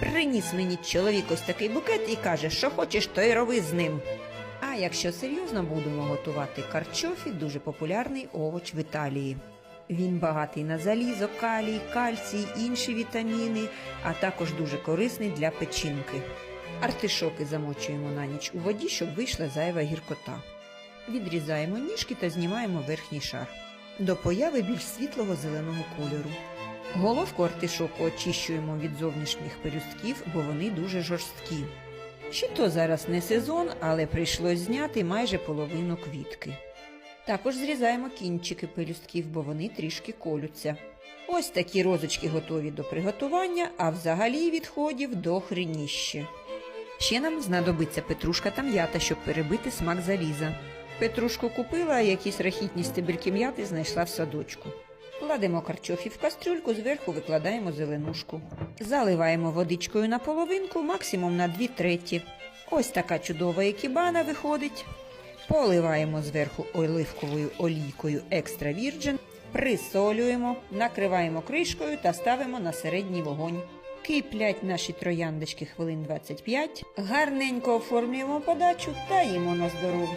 Приніс мені чоловік ось такий букет і каже, що хочеш, то й роби з ним. А якщо серйозно будемо готувати карчофі, дуже популярний овоч в Італії. Він багатий на залізо, калій, кальцій, інші вітаміни, а також дуже корисний для печінки. Артишоки замочуємо на ніч у воді, щоб вийшла зайва гіркота. Відрізаємо ніжки та знімаємо верхній шар. До появи більш світлого зеленого кольору. Головку артишоку очищуємо від зовнішніх пелюстків, бо вони дуже жорсткі. Ще то зараз не сезон, але прийшлось зняти майже половину квітки. Також зрізаємо кінчики пелюстків, бо вони трішки колються. Ось такі розочки готові до приготування, а взагалі відходів до хреніще. Ще нам знадобиться петрушка та м'ята, щоб перебити смак заліза. Петрушку купила, а якісь рахітні стебельки м'яти знайшла в садочку. Кладемо карчофі в кастрюльку, зверху викладаємо зеленушку. Заливаємо водичкою на половинку, максимум на дві треті. Ось така чудова екібана виходить. Поливаємо зверху оливковою олійкою екстра вірджин, присолюємо, накриваємо кришкою та ставимо на середній вогонь. Киплять наші трояндочки хвилин 25, гарненько оформлюємо подачу та їмо на здоров'я.